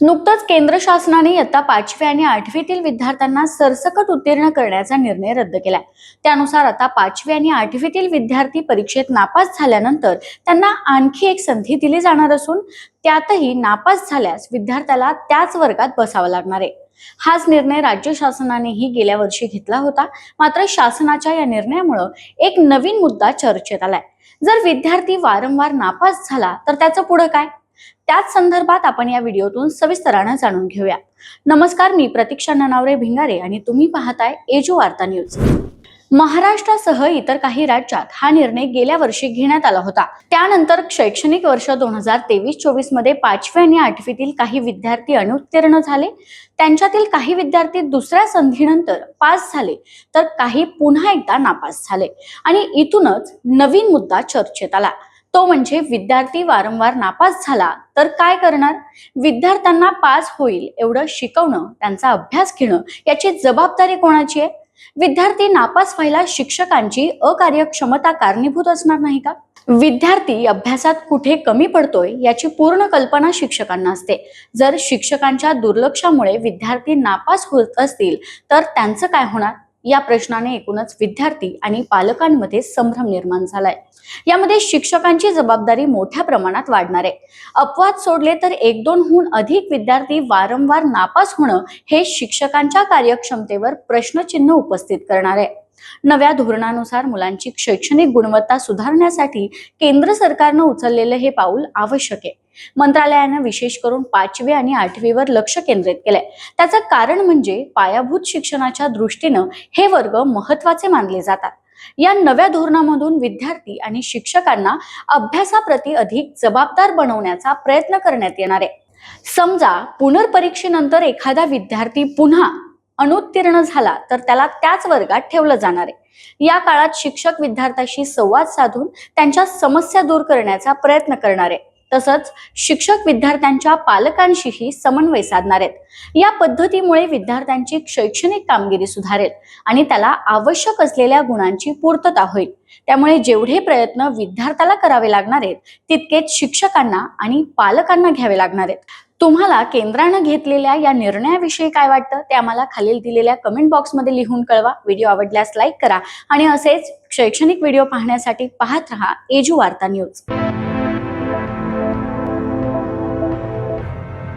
नुकतंच केंद्र शासनाने इयत्ता पाचवी आणि आठवीतील विद्यार्थ्यांना सरसकट उत्तीर्ण करण्याचा निर्णय रद्द केलाय. त्यानुसार आता पाचवी आणि आठवीतील विद्यार्थी परीक्षेत नापास झाल्यानंतर त्यांना आणखी एक संधी दिली जाणार असून त्यातही नापास झाल्यास विद्यार्थ्याला त्याच वर्गात बसावं लागणार आहे. हाच निर्णय राज्य शासनानेही गेल्या वर्षी घेतला होता. मात्र शासनाच्या या निर्णयामुळं एक नवीन मुद्दा चर्चेत आलाय. जर विद्यार्थी वारंवार नापास झाला तर त्याचं पुढं काय? त्याच संदर्भात आपण या व्हिडिओतून सविस्तरानं जाणून घेऊया. नमस्कार मी प्रतीक्षा ननावरे भिंगारे आणि तुम्ही पाहताय एजू वार्ता न्यूज. महाराष्ट्रासह इतर काही राज्यात हा निर्णय गेल्या वर्षी घेण्यात आला होता. त्यानंतर शैक्षणिक वर्ष दोन हजार तेवीस चोवीसमध्ये पाचवी आणि आठवीतील काही विद्यार्थी अनुत्तीर्ण झाले. त्यांच्यातील काही विद्यार्थी दुसऱ्या संधीनंतर पास झाले तर काही पुन्हा एकदा नापास झाले. आणि इथूनच नवीन मुद्दा चर्चेत आला. तो म्हणजे विद्यार्थी वारंवार नापास झाला तर काय करणार? विद्यार्थ्यांना पास होईल एवढं शिकवणं त्यांचा अभ्यास घेणं याची जबाबदारी कोणाची आहे? विद्यार्थी नापास व्हायला शिक्षकांची अकार्यक्षमता कारणीभूत असणार नाही का? विद्यार्थी अभ्यासात कुठे कमी पडतोय याची पूर्ण कल्पना शिक्षकांना असते. जर शिक्षकांच्या दुर्लक्षामुळे विद्यार्थी नापास होत असतील तर त्यांचं काय होणार? या प्रश्नाने एकूणच विद्यार्थी आणि पालकांमध्ये संभ्रम निर्माण झालाय. यामध्ये शिक्षकांची जबाबदारी मोठ्या प्रमाणात वाढणार आहे. अपवाद सोडले तर एक दोनहून अधिक विद्यार्थी वारंवार नापास होणं हे शिक्षकांच्या कार्यक्षमतेवर प्रश्नचिन्ह उपस्थित करणार आहे. नव्या धोरणानुसार मुलांची शैक्षणिक गुणवत्ता सुधारण्यासाठी केंद्र सरकारनं उचललेलं हे पाऊल आवश्यक आहे. मंत्रालयानं विशेष करून पाचवी आणि आठवीवर लक्ष केंद्रित केलंय. त्याचं कारण म्हणजे पायाभूत शिक्षणाच्या दृष्टीनं हे वर्ग महत्त्वाचे मानले जातात. या नव्या धोरणामधून विद्यार्थी आणि शिक्षकांना अभ्यासाप्रती अधिक जबाबदार बनवण्याचा प्रयत्न करण्यात येणार आहे. समजा पुनर्परीक्षेनंतर एखादा विद्यार्थी पुन्हा अनुत्तीर्ण झाला तर त्याला त्याच वर्गात ठेवलं जाणार आहे. या काळात शिक्षक विद्यार्थ्याशी संवाद साधून त्यांच्या समस्या दूर करण्याचा प्रयत्न करणार आहे. तसंच शिक्षक विद्यार्थ्यांच्या पालकांशीही समन्वय साधणार आहेत. या पद्धतीमुळे विद्यार्थ्यांची शैक्षणिक कामगिरी सुधारेल आणि त्याला आवश्यक असलेल्या गुणांची पूर्तता होईल. त्यामुळे जेवढे प्रयत्न विद्यार्थ्याला करावे लागणार आहेत तितकेच शिक्षकांना आणि पालकांना घ्यावे लागणार आहेत. तुम्हाला केंद्रानं घेतलेल्या या निर्णयाविषयी काय वाटतं ते आम्हाला खालील दिलेल्या कमेंट बॉक्समध्ये लिहून कळवा. व्हिडिओ आवडल्यास लाईक करा आणि असेच शैक्षणिक व्हिडिओ पाहण्यासाठी पाहत रहा एजू वार्ता न्यूज.